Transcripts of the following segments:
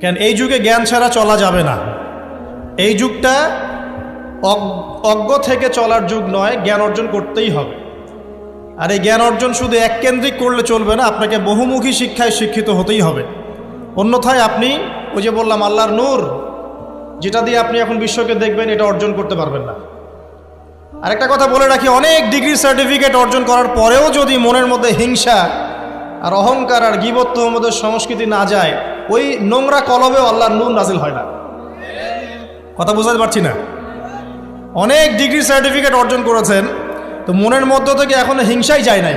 কেন এই যুগে জ্ঞান ছাড়া চলা যাবে না। এই যুগটা অজ্ঞ থেকে চলার যুগ নয়, জ্ঞান অর্জন করতেই হবে। আর এই জ্ঞান অর্জন শুধু এককেন্দ্রিক করলে চলবে না, আপনাকে বহুমুখী শিক্ষায় শিক্ষিত হতেই হবে। অন্যথায় আপনি ওই যে বললাম, আল্লাহর নূর, যেটা দিয়ে আপনি এখন বিশ্বকে দেখবেন, এটা অর্জন করতে পারবেন না। আরেকটা কথা বলে রাখি, অনেক ডিগ্রি সার্টিফিকেট অর্জন করার পরেও যদি মনের মধ্যে হিংসা আর অহংকার আর গিবত্ব মধ্যে সংস্কৃতি না যায় ওই নোংরা কলবেও আল্লাহর নূর নাজিল হয় না। কথা বুঝতে পারছি না। অনেক ডিগ্রি সার্টিফিকেট অর্জন করেছেন, তো মনের মধ্য থেকে এখনও হিংসাই যায় নাই।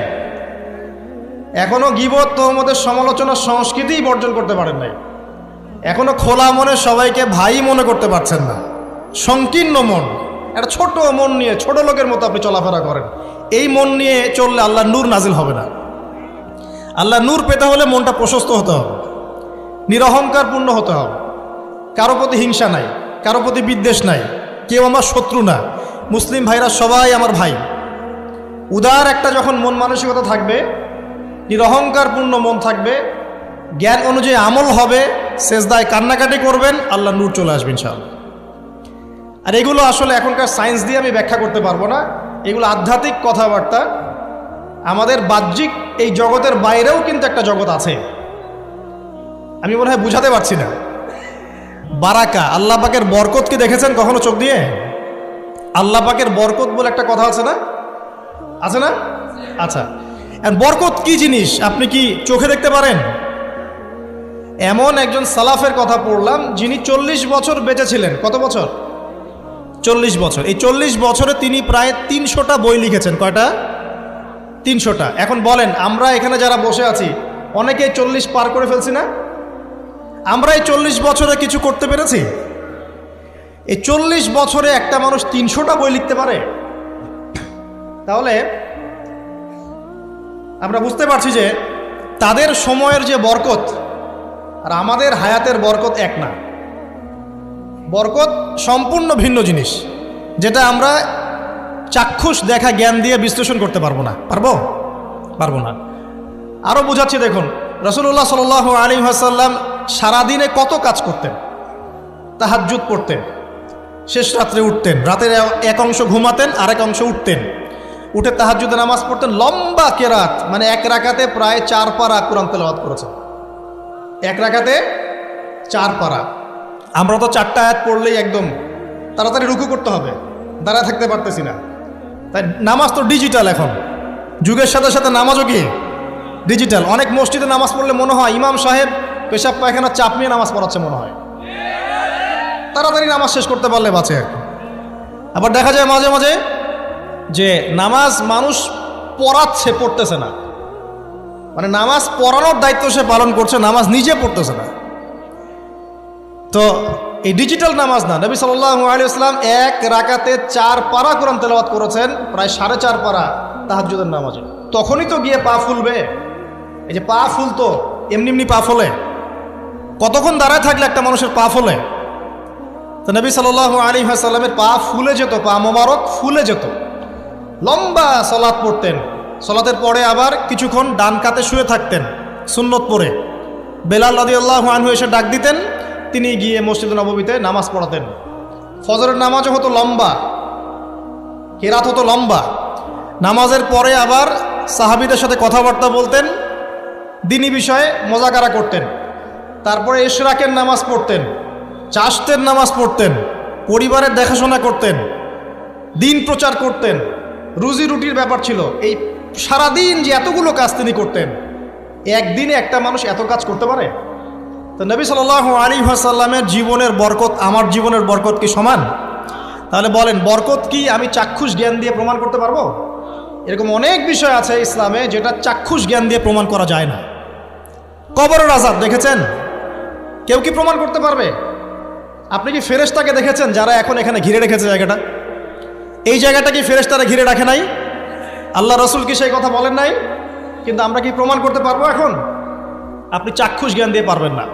এখনও গিবত তোহমদের সমালোচনার সংস্কৃতিই বর্জন করতে পারেন নাই। এখনও খোলা মনে সবাইকে ভাই মনে করতে পারছেন না। সংকীর্ণ মন, একটা ছোট মন নিয়ে, ছোট লোকের মতো আপনি চলাফেরা করেন। এই মন নিয়ে চললে আল্লাহ নূর নাজিল হবে না। আল্লাহ নূর পেতে হলে মনটা প্রশস্ত হতে হবে। নিরহংকারপূর্ণ হতে হবে। কারও প্রতি হিংসা নাই, কারও প্রতি বিদ্বেষ নাই, কেউ আমার শত্রু না। মুসলিম ভাইরা সবাই আমার ভাই। উদার একটা যখন মন মানসিকতা থাকবে, নিরহংকারপূর্ণ মন থাকবে, জ্ঞান অনুযায়ী আমল হবে, সেজদায় কান্নাকাটি করবেন, আল্লাহ নূর চলে আসবেন ইনশাআল্লাহ। আর এগুলো আসলে এখনকার সায়েন্স দিয়ে আমি ব্যাখ্যা করতে পারব না। এগুলো আধ্যাত্মিক কথাবার্তা। আমাদের বাহ্যিক এই জগতের বাইরেও কিন্তু একটা জগৎ আছে। আমি মনে হয় বুঝাতে পারছি না। বারাকা, আল্লাহ পাকের বরকতকে দেখেছেন কখনো চোখ দিয়ে? আল্লাহ পাকের বরকত বলে একটা কথা আছে না? আছে না? আচ্ছা। বরকত কি জিনিস? আপনি কি চোখে দেখতে পারেন? এমন একজন সালাফের কথা পড়লাম, যিনি চল্লিশ বছর বেঁচে ছিলেন কত বছর? চল্লিশ বছর। এই চল্লিশ বছরে তিনি প্রায় তিনশোটা বই লিখেছেন। কয়টা? তিনশোটা। এখন বলেন, আমরা এখানে যারা বসে আছি অনেকেই চল্লিশ পার করে ফেলছি না? আমরা এই চল্লিশ বছরে কিছু করতে পেরেছি? এই চল্লিশ বছরে একটা মানুষ তিনশোটা বই লিখতে পারে? তাহলে আমরা বুঝতে পারছি যে তাদের সময়ের যে বরকত আর আমাদের হায়াতের বরকত এক না। বরকত সম্পূর্ণ ভিন্ন জিনিস, যেটা আমরা চাক্ষুষ দেখা জ্ঞান দিয়ে বিশ্লেষণ করতে পারব না। পারব? পারব না। আরও বোঝাচ্ছি দেখুন রসুল্লাহ সাল আলী হাসাল্লাম সারাদিনে কত কাজ করতেন? তাহাজ্জুদ পড়তেন, শেষ রাত্রে উঠতেন, রাতের এক অংশ ঘুমাতেন, আরেক অংশ উঠতেন। উঠে তাহাজ্জুদে নামাজ পড়তেন, লম্বা কেরাত মানে এক রাকাতে প্রায় চার পারা কোরআন তেলাওয়াত করেছেন। এক রাকাতে চার পারা। আমরা তো চারটা আয়াত পড়লেই একদম তাড়াতাড়ি রুকু করতে হবে, দাঁড়ায় থাকতে পারতেছি না। তাই নামাজ তো ডিজিটাল এখন। যুগের সাথে সাথে নামাজও কি? ডিজিটাল। অনেক মসজিদে নামাজ পড়লে মনে হয় ইমাম সাহেব পেশাব, পায়খানা, চাপ নিয়ে নামাজ পড়াচ্ছে মনে হয়। তাড়াতাড়ি নামাজ শেষ করতে পারলে বাঁচে আর আবার দেখা যায় মাঝে মাঝে যে নামাজ মানুষ পড়াচ্ছে, পড়তেছে না। মানে নামাজ পড়ানোর দায়িত্ব সে পালন করছে, নামাজ নিজে পড়তেছে না। তো এই ডিজিটাল নামাজ না, নবী সাল্লাহ আলী ইসলাম এক রাকাতে চার পারা কোরআন তেলাওয়াত করেছেন, প্রায় সাড়ে চার পারা তাহাজুদের নামাজে। তখনই তো গিয়ে পা ফুলবে। এই যে পা ফুলতো, এমনি এমনি পা ফলে। কতক্ষণ দাঁড়ায় থাকলে একটা মানুষের পা ফলে? তো নবী সাল্লাহ আলী সাল্লামের পা ফুলে যেত, পা মোবারক ফুলে যেত। লম্বা সলাৎ পড়তেন। সলাতের পরে আবার কিছুক্ষণ ডান কাতে শুয়ে থাকতেন, সুন্নত পরে বেলাল নদী আল্লাহ আনহু এসে ডাক দিতেন, তিনি গিয়ে মসজিদ নবমীতে নামাজ পড়াতেন। ফজরের নামাজও হতো লম্বা, কেরাত হতো লম্বা। নামাজের পরে আবার সাহাবিদের সাথে কথাবার্তা বলতেন, দিনী বিষয়ে মজাকারা করতেন। তারপরে এশরাকের নামাজ পড়তেন, চাষতের নামাজ পড়তেন, পরিবারের দেখাশোনা করতেন, দিন প্রচার করতেন। রুজি রুটির ব্যাপার ছিল। এই সারাদিন যে এতগুলো কাজ তিনি করতেন, একদিনে একটা মানুষ এত কাজ করতে পারে? তো নবী সাল আলী সাল্লামের জীবনের বরকত, আমার জীবনের বরকত কি সমান? তাহলে বলেন, বরকত কি আমি চাক্ষুষ জ্ঞান দিয়ে প্রমাণ করতে পারব? এরকম অনেক বিষয় আছে ইসলামে যেটা চাক্ষুষ জ্ঞান দিয়ে প্রমাণ করা যায় না। কবরের আজাব, দেখেছেন? কেউ কি প্রমাণ করতে পারবে? আপনি কি ফেরেশতাকে দেখেছেন যারা এখন এখানে ঘিরে রেখেছে জায়গাটা? এই জায়গাটা কি ফেরেশতারা ঘিরে রাখে নাই? আল্লাহ রসুল কি সেই কথা বলেন নাই? কিন্তু আমরা কি প্রমাণ করতে পারব এখন? আপনি চাক্ষুষ জ্ঞান দিয়ে পারবেন না।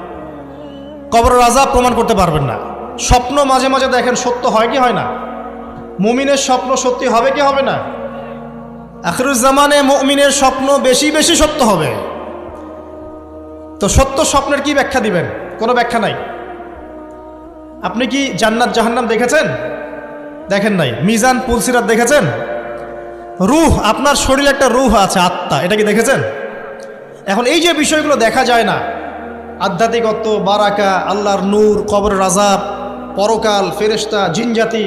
কবর রাজা প্রমাণ করতে পারবেন না। স্বপ্ন মাঝে মাঝে দেখেন সত্য হয় কি হয় না? মুমিনের স্বপ্ন সত্যি হবে কি হবে না? আখরুজ্জামানে মুমিনের স্বপ্ন বেশি বেশি সত্য হবে। তো সত্য স্বপ্নের কি ব্যাখ্যা দিবেন? কোনো ব্যাখ্যা নাই। আপনি কি জান্নাত জাহান্নাম দেখেছেন? দেখেন নাই। মিজান পুলসিরাত দেখেছেন? রুহ, আপনার শরীরে একটা রুহ আছে, আত্মা। এটা কি দেখেছেন? এখন এই যে বিষয়গুলো দেখা যায় না, আধ্যাত্মিকত্ব, বারাকা, আল্লাহর নূর কবর রাজাব পরকাল ফেরেস্তা জিনজাতি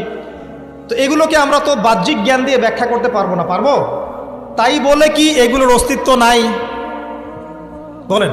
তো এগুলোকে আমরা তো বাহ্যিক জ্ঞান দিয়ে ব্যাখ্যা করতে পারব না, পারব? তাই বলে কি এগুলোর অস্তিত্ব নাই? বলেন।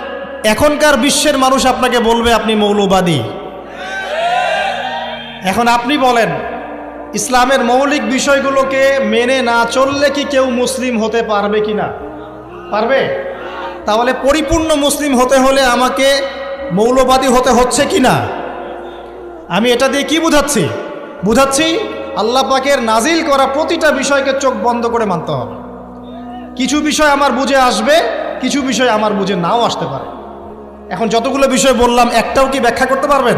এখনকার বিশ্বের মানুষ আপনাকে বলবে আপনি মৌলবাদী। এখন আপনি বলেন, ইসলামের মৌলিক বিষয়গুলোকে মেনে না চললে কি কেউ মুসলিম হতে পারবে কি না? পারবে? তাহলে পরিপূর্ণ মুসলিম হতে হলে আমাকে মৌলবাদী হতে হচ্ছে কি না? আমি এটা দিয়ে কি বুঝাচ্ছি? বুঝাচ্ছি, আল্লাহ পাকের নাজিল করা প্রতিটা বিষয়কে চোখ বন্ধ করে মানতে হবে। কিছু বিষয় আমার বুঝে আসবে, কিছু বিষয় আমার বুঝে নাও আসতে পারে। এখন যতগুলো বিষয় বললাম, একটাও কি ব্যাখ্যা করতে পারবেন?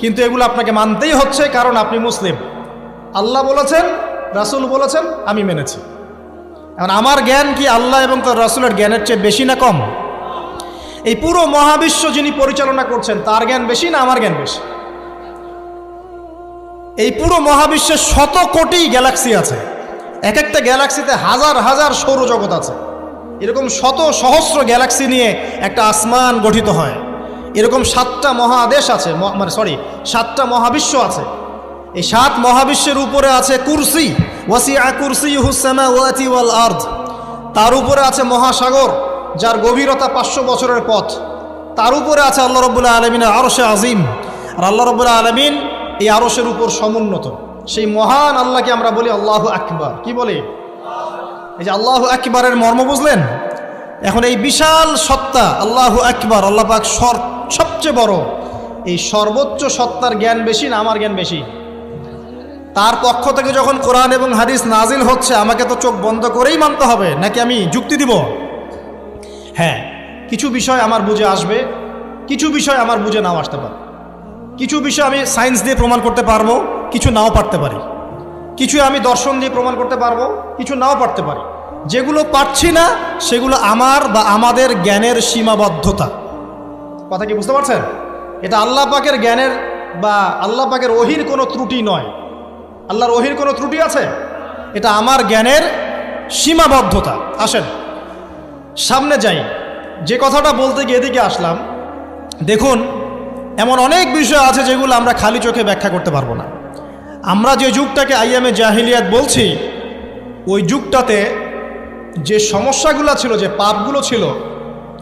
কিন্তু এগুলো আপনাকে মানতেই হচ্ছে, কারণ আপনি মুসলিম। আল্লাহ বলেছেন, রাসূল বলেছেন, আমি মেনেছি। এখন আমার জ্ঞান কি আল্লাহ এবং তার রাসুলের জ্ঞানের চেয়ে বেশি না কম? এই পুরো মহাবিশ্ব যিনি পরিচালনা করছেন, তার জ্ঞান বেশি না আমার জ্ঞান বেশি? এই পুরো মহাবিশ্বের শত কোটি গ্যালাক্সি আছে। এক একটা গ্যালাক্সিতে হাজার হাজার সৌরজগৎ আছে। এরকম শত সহস্র গ্যালাক্সি নিয়ে একটা আসমান গঠিত হয়। এরকম সাতটা মহাদেশ আছে মানে সরি সাতটা মহাবিশ্ব আছে। এই সাত মহাবিশ্বের উপরে আছে কুরসি, ওয়াসিআ কুরসি হুসামা ওয়াতি ওয়াল আর্দ। তার উপরে আছে মহাসাগর, যার গভীরতা পাঁচশো বছরের পথ। তার উপরে আছে আল্লাহ রবুল্লাহ আলমিনের আরশে আজিম। আর আল্লাহ রবুল্লাহ আলমিন এই আরশের উপর সমুন্নত। সেই মহান আল্লাহকে আমরা বলি আল্লাহ আকবার। কি বলি? এই যে আল্লাহ আকবরের মর্ম বুঝলেন? এখন এই বিশাল সত্তা, আল্লাহ আকবর, আল্লাহ পাক সর, সবচেয়ে বড়। এই সর্বোচ্চ সত্তার জ্ঞান বেশি না আমার জ্ঞান বেশি? তার পক্ষ থেকে যখন কোরআন এবং হাদিস নাজিল হচ্ছে, আমাকে তো চোখ বন্ধ করেই মানতে হবে। নাকি আমি যুক্তি দিব? হ্যাঁ কিছু বিষয় আমার বুঝে আসবে, কিছু বিষয় আমার বুঝে নাও আসতে পারে। কিছু বিষয় আমি সায়েন্স দিয়ে প্রমাণ করতে পারব, কিছু নাও পারতে পারি। কিছু আমি দর্শন দিয়ে প্রমাণ করতে পারব, কিছু নাও পারতে পারি। যেগুলো পারছি না, সেগুলো আমার বা আমাদের জ্ঞানের সীমাবদ্ধতা। কথা কি বুঝতে পারছেন? এটা আল্লাহ পাকের জ্ঞানের বা আল্লাহ পাকের ওহির কোনো ত্রুটি নয়। আল্লাহর ওহির কোনো ত্রুটি আছে? এটা আমার জ্ঞানের সীমাবদ্ধতা। আসেন, সামনে যাই। যে কথাটা বলতে গিয়ে এদিকে আসলাম। দেখুন, এমন অনেক বিষয় আছে যেগুলো আমরা খালি চোখে ব্যাখ্যা করতে পারব না। আমরা যে যুগটাকে আইএমএ জাহিলিয়াত বলছি, ওই যুগটাতে যে সমস্যাগুলো ছিল, যে পাপগুলো ছিল,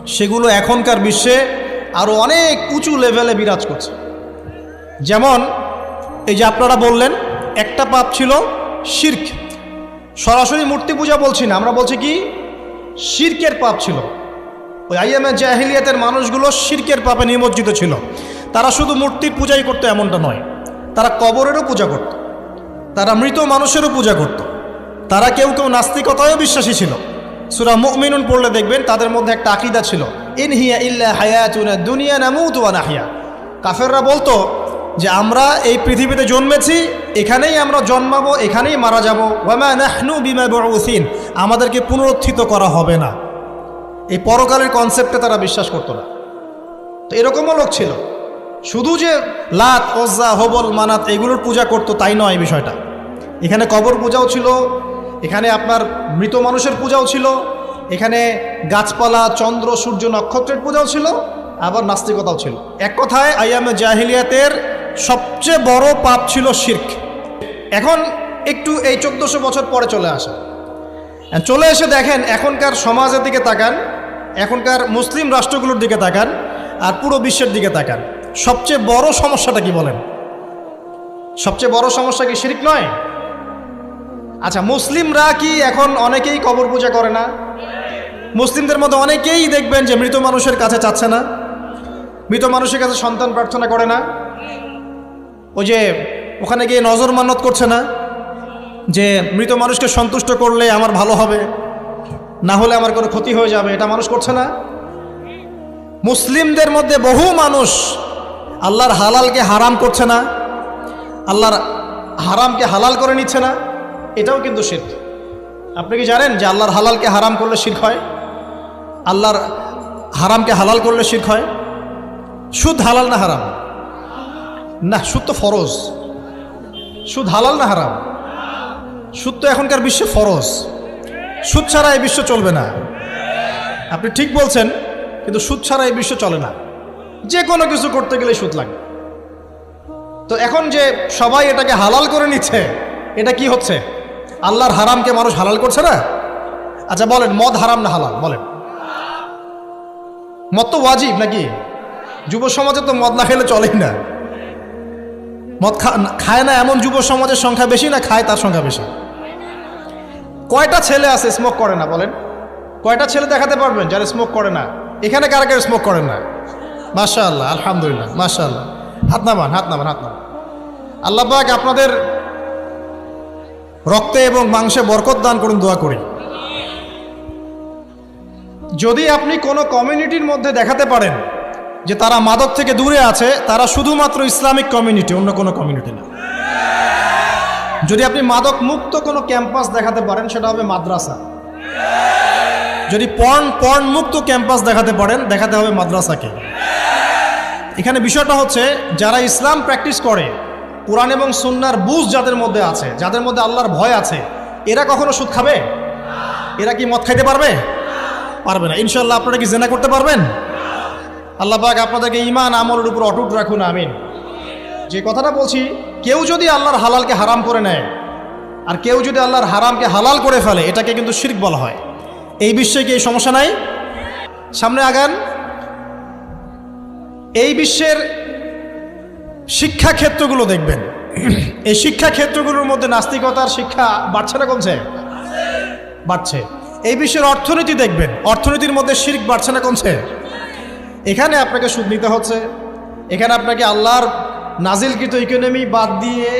সেগুলো এখনকার বিশ্বে আরও অনেক উঁচু লেভেলে বিরাজ করছে। যেমন, এই যে আপনারা বললেন, একটা পাপ ছিল শির্ক। সরাসরি মূর্তি পূজা বলছি না, আমরা বলছি কি, শির্কের পাপ ছিল। ওই আইএমএ জাহিলিয়াতের মানুষগুলো শির্কের পাপে নিমজ্জিত ছিল। তারা শুধু মূর্তির পূজাই করতো এমনটা নয়। তারা কবরেরও পূজা করত। তারা মৃত মানুষেরও পূজা করত। তারা কেউ কেউ নাস্তিকতায়ও বিশ্বাসী ছিল। সুরা মুমিনুন পড়লে দেখবেন তাদের মধ্যে একটা আকিদা ছিল। ইনহিয়া ইল্লা হায়াতুনা দুনিয়া নামুত ওয়া নাহিয়া। কাফেররা বলতো যে, আমরা এই পৃথিবীতে জন্মেছি, এখানেই আমরা জন্মাবো, এখানেই মারা যাব। নাহনু বিমা বুউসিন। আমাদেরকে পুনরুত্থিত করা হবে না। এই পরকালের কনসেপ্টে তারা বিশ্বাস করতো না। তো এরকমও লোক ছিল। শুধু যে লাত, ওজ্জা, হবল, মানাত এগুলোর পূজা করতো, তাই নয় এই বিষয়টা। এখানে কবর পূজাও ছিল, এখানে আপনার মৃত মানুষের পূজাও ছিল, এখানে গাছপালা, চন্দ্র, সূর্য, নক্ষত্রের পূজাও ছিল, আবার নাস্তিকতাও ছিল। এক কথায়, আইয়ামে জাহিলিয়াতের সবচেয়ে বড় পাপ ছিল শির্ক। এখন একটু এই চোদ্দোশো বছর পরে চলে আসে। চলে এসে দেখেন, এখনকার সমাজের দিকে তাকান, এখনকার মুসলিম রাষ্ট্রগুলোর দিকে তাকান, আর পুরো বিশ্বের দিকে তাকান। সবচেয়ে বড় সমস্যাটা কি বলেন? সবচেয়ে বড় সমস্যা কি শিরিক নয়? আচ্ছা মুসলিমরা কি এখন অনেকেই কবর পূজা করে না? মুসলিমদের মধ্যে অনেকেই দেখবেন যে মৃত মানুষের কাছে চাচ্ছে না, মৃত মানুষের কাছে সন্তান প্রার্থনা করে না। ওই যে ওখানে গিয়ে নজর মান্নত করছে না যে মৃত মানুষকে সন্তুষ্ট করলে আমার ভালো হবে, না হলে আমার কোনো ক্ষতি হয়ে যাবে, এটা মানুষ করছে না। মুসলিমদের মধ্যে বহু মানুষ আল্লাহর হালালকে হারাম করছে না, আল্লাহর হারামকে হালাল করে নিচ্ছে না, এটাও কিন্তু শির্ক। আপনি কি জানেন যে আল্লাহর হালালকে হারাম করলে শির্ক হয়? আল্লাহর হারামকে হালাল করলে শির্ক হয়? সুদ হালাল না হারাম? না, সুদ তো ফরজ। সুদ হালাল না হারাম? সুদ তো এখনকার বিশ্বে ফরজ। সুদ ছাড়া এই বিশ্ব চলবে না। আপনি ঠিক বলছেন, কিন্তু সুদ ছাড়া এই বিশ্ব চলে না। যে কোনো কিছু করতে গেলে সুদ লাগে। তো এখন যে সবাই এটাকে হালাল করে নিচ্ছে, এটা কি হচ্ছে? আল্লাহর হারামকে মানুষ হালাল করছে না? আচ্ছা বলেন, মদ হারাম না হালাল? বলেন। মদ তো ওয়াজিব নাকি? যুব সমাজে তো মদ না খেলে চলেই না। মদ খায় না এমন যুব সমাজের সংখ্যা বেশি না খায় তার সংখ্যা বেশি। কয়টা ছেলে আছে স্মোক করে না, বলেন? কয়টা ছেলে দেখাতে পারবেন যারা স্মোক করে না? এখানে কারা কারা স্মোক করেন না? মাশা আল্লাহ আলহামদুলিল্লাহ মাশা আল্লাহ হাত নামান হাত নামান হাত নামান। আল্লাহ পাক আপনাদের রক্তে এবং মাংসে বরকত দান করুন, দোয়া করি। যদি আপনি কোনো কমিউনিটির মধ্যে দেখাতে পারেন যে তারা মাদক থেকে দূরে আছে, তারা শুধুমাত্র ইসলামিক কমিউনিটি, অন্য কোনো কমিউনিটি না। যদি আপনি মাদক মুক্ত কোনো ক্যাম্পাস দেখাতে পারেন, সেটা হবে মাদ্রাসা। যদি পর্ন পর্ন মুক্ত ক্যাম্পাস দেখাতে পারেন, দেখাতে হবে মাদ্রাসাকে। এখানে বিষয়টা হচ্ছে, যারা ইসলাম প্র্যাকটিস করে, কোরআন এবং সুন্নার বুঝ যাদের মধ্যে আছে, যাদের মধ্যে আল্লাহর ভয় আছে, এরা কখনো সুদ খাবে? এরা কি মদ খাইতে পারবে? পারবে না। ইনশাল্লাহ আপনারা কি জেনা করতে পারবেন? আল্লাহ পাক আপনাদেরকে ইমান আমলের উপর অটুট রাখুন, আমিন। যে কথাটা বলছি, কেউ যদি আল্লাহর হালালকে হারাম করে নেয়, আর কেউ যদি আল্লাহর হারামকে হালাল করে ফেলে, এটাকে কিন্তু শিরক বলা হয়। এই বিশ্বে কি এই সমস্যা নাই? সামনে আগান। এই বিশ্বের শিক্ষা ক্ষেত্রগুলো দেখবেন। এই শিক্ষা ক্ষেত্রগুলোর মধ্যে নাস্তিকতার শিক্ষা বাড়ছে না কমছে? বাড়ছে। এই বিশ্বের অর্থনীতি দেখবেন, অর্থনীতির মধ্যে শির্ক বাড়ছে না কমছে? এখানে আপনাকে সুদ নিতে হচ্ছে। এখানে আপনাকে আল্লাহর নাজিলকৃত ইকোনমি বাদ দিয়ে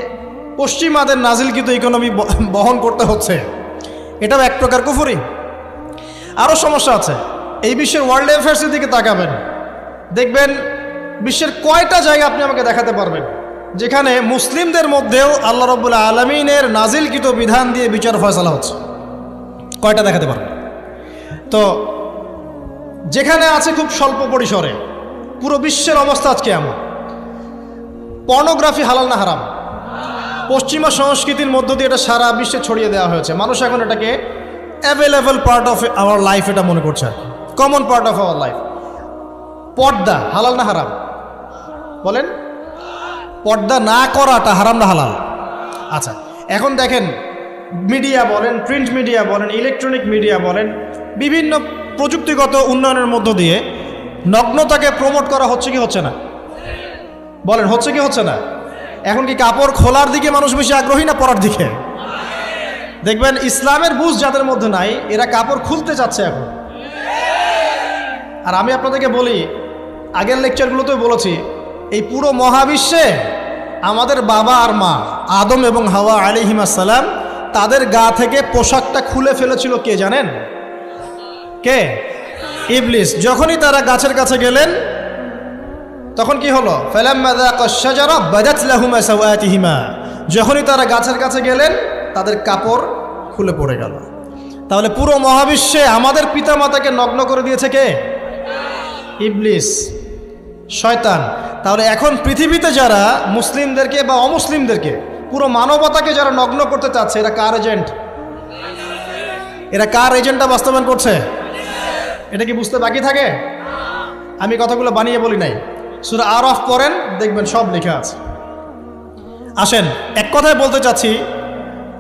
পশ্চিমাদের নাজিলকৃত ইকোনমি বহন করতে হচ্ছে। এটাও এক প্রকার কুফুরি। আরও সমস্যা আছে। এই বিশ্বের ওয়ার্ল্ড অ্যাফেয়ার্সের দিকে তাকাবেন। দেখবেন বিশ্বের কয়টা জায়গা আপনি আমাকে দেখাতে পারবেন। যেখানে মুসলিমদের মধ্যেও আল্লাহ রব্বুল্লাহ আলমিনের নাজিলকৃত বিধান দিয়ে বিচার ফয়সলা হচ্ছে। কয়টা দেখাতে পারবেন? তো যেখানে আছে খুব স্বল্প পরিসরে, পুরো বিশ্বের অবস্থা আজকে এমন। পর্নোগ্রাফি হালাল না হারাম? পশ্চিমা সংস্কৃতির মধ্য দিয়ে এটা সারা বিশ্বে ছড়িয়ে দেওয়া হয়েছে। মানুষ এখন এটাকে available part of our life এটা মনে করছে। আর common part of our life পর্দা, হালাল না হারাম? বলেন। পর্দা না করাটা হারাম না হালাল? আচ্ছা এখন দেখেন মিডিয়া বলেন প্রিন্ট মিডিয়া বলেন ইলেকট্রনিক মিডিয়া বলেন, বিভিন্ন প্রযুক্তিগত উন্নয়নের মধ্য দিয়ে নগ্নতাকে প্রমোট করা হচ্ছে কি হচ্ছে না? বলেন, হচ্ছে কি হচ্ছে না? এখন কি কাপড় খোলার দিকে মানুষ বেশি আগ্রহী না পরার দিকে? দেখবেন ইসলামের বুঝ যাদের মধ্যে নাই, এরা কাপড় খুলতে চাচ্ছে এখন। আর আমি আপনাদেরকে বলি, আগের লেকচারগুলোতেও বলেছি, এই পুরো মহাবিশ্বে আমাদের বাবা আর মা, আদম এবং হাওয়া আলিহিমাসাল্লাম তাদের গা থেকে পোশাকটা খুলে ফেলেছিল কে জানেন? কে? ইবলিস। যখনই তারা গাছের কাছে গেলেন, তখন কি হলো? যখনই তারা গাছের কাছে গেলেন তাদের কাপড় খুলে পড়ে গেল। তাহলে পুরো মহাবিশ্বে আমাদের পিতামাতাকে নগ্ন করে দিয়েছে কে? ইবলিস, শয়তান। তাহলে এখন পৃথিবীতে যারা মুসলিমদেরকে বা অমুসলিমদেরকে, পুরো মানবতাকে যারা নগ্ন করতে চাচ্ছে, এরা কার এজেন্ট এরা কার এজেন্টটা বাস্তবায়ন করছে? এটা কি বুঝতে বাকি থাকে? আমি কথাগুলো বানিয়ে বলি নাই। সুরা আর অফ পড়েন, দেখবেন সব লেখা আছে। আসেন, এক কথায় বলতে চাচ্ছি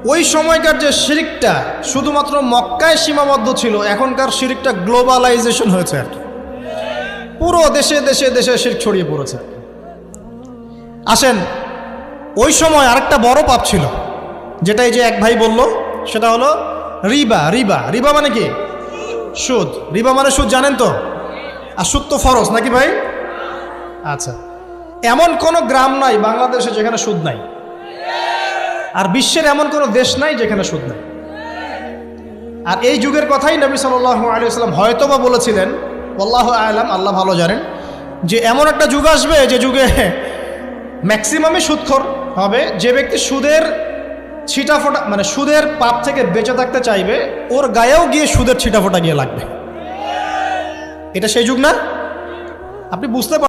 ওই সময়কার যে শিরিকটা শুধুমাত্র মক্কায় সীমাবদ্ধ ছিল, এখনকার শিরিকটা গ্লোবালাইজেশন হয়েছে আর পুরো দেশে দেশে দেশে শিরিক ছড়িয়ে পড়েছে আসেন, ওই সময় আরেকটা বড় পাপ ছিল যেটাই যে এক ভাই বলল, সেটা হলো রিবা রিবা। রিবা মানে কি? সুদ। রিবা মানে সুদ, জানেন তো? আর সুদ তো ফরজ, নাকি ভাই? আচ্ছা। এমন কোনো গ্রাম নাই বাংলাদেশে যেখানে সুদ নাই। আর বিশ্বের এমন কোনো দেশ নাই যেখানে সুদ নাই। আর এই যুগের কথাই নবী সাল্লাহ আলিয়াল্লাম হয়তো বা বলেছিলেন আল্লাহ আলাম, আল্লাহ ভালো জানেন, যে এমন একটা যুগ আসবে যে যুগে ম্যাক্সিমামই সুদখোর হবে, যে ব্যক্তি সুদের ছিটাফোটা মানে সুদের পাপ থেকে বেঁচে থাকতে চাইবে, ওর গায়েও গিয়ে সুদের ছিটাফোটা গিয়ে লাগবে। এটা সেই যুগ না? আপনি বুঝতে পার